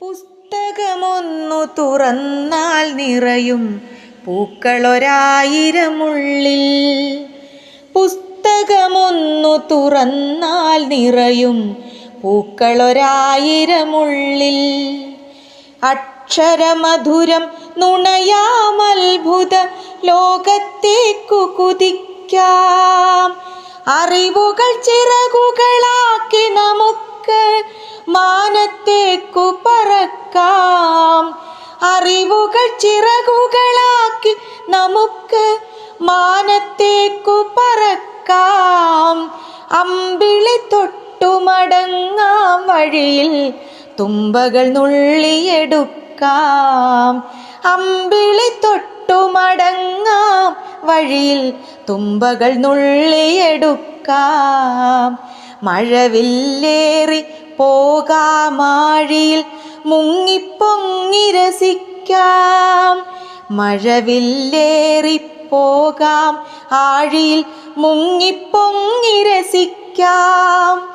പുസ്തകമൊന്നു തുറന്നാൽ നിറയും പൂക്കളൊരായിരമുള്ളിൽ. പുസ്തകമൊന്നു തുറന്നാൽ നിറയും പൂക്കളൊരായിരമുള്ളിൽ. അക്ഷരമധുരം നുണയാമത്ഭുത ലോകത്തേക്കു കുതിക്കാം. അറിവുകൾ ചിറകുകളാക്കി നമുക്ക് മാനത്തേക്കു പറക്കാം അറിവുകൾ ചിറകുകളാക്കി നമുക്ക് മാനത്തേക്കു പറക്കാം. അമ്പിളി തൊട്ടുമടങ്ങാം വഴിയിൽ തുമ്പകൾ നുള്ളിയെടുക്കാം. അമ്പിളി തൊട്ടുമടങ്ങാം വഴിയിൽ തുമ്പകൾ നുള്ളിയെടുക്കാം. മഴവില്ലേറി പോകാമാഴിയിൽ മുങ്ങിപ്പൊങ്ങി രസിക്കാം മഴവില്ലേറി പോകാം ആഴിയിൽ മുങ്ങിപ്പൊങ്ങി രസിക്കാം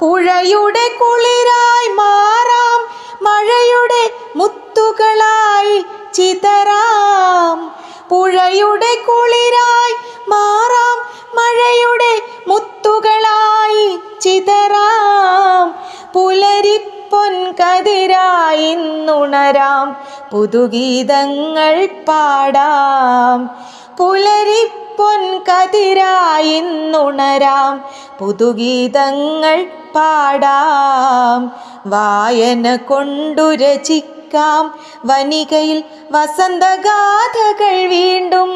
പുഴയുടെ കുളിരായി മാറാം. മഴയുടെ മുത്തുകളായി ചിതറാം. പുഴയുടെ കുളിരായി മാറാം. മഴയുടെ മുത്തുകളായി ചിതറാം. പുലരിപ്പൊൻ കതിരായി നുണരാം. പുതുഗീതങ്ങൾ പാടാം. പുലരി കതിരായി നുണരാം. പുതുഗീതങ്ങൾ പാടാം. വായന കൊണ്ടു രചിക്കാം. വനികയിൽ വസന്തഗാഥകൾ വീണ്ടും.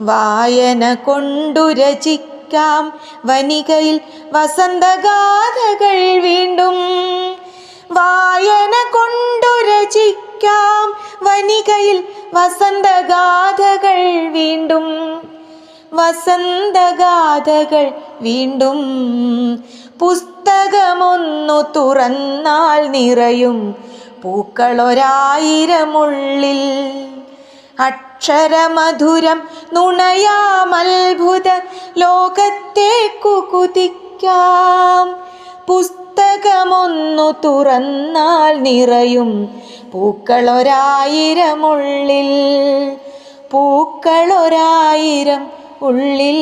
വായന കൊണ്ടു രചിക്കാം. വനികയിൽ വസന്തഗാഥകൾ രചിക്കാം വനികയിൽ വസന്തഗാഥകൾ വീണ്ടും. വസന്തഗാഥകൾ വീണ്ടും. പുസ്തകമൊന്നു തുറന്നാൽ നിറയും പൂക്കളൊരായിരമുള്ളിൽ. അക്ഷരമധുരം നുണയാമത്ഭുത ലോകത്തേക്കു കുതിക്കാം പുസ്തകമൊന്നു തുറന്നാൽ നിറയും പൂക്കളൊരായിരമുള്ളിൽ. പൂക്കളൊരായിരം ഉള്ളിൽ.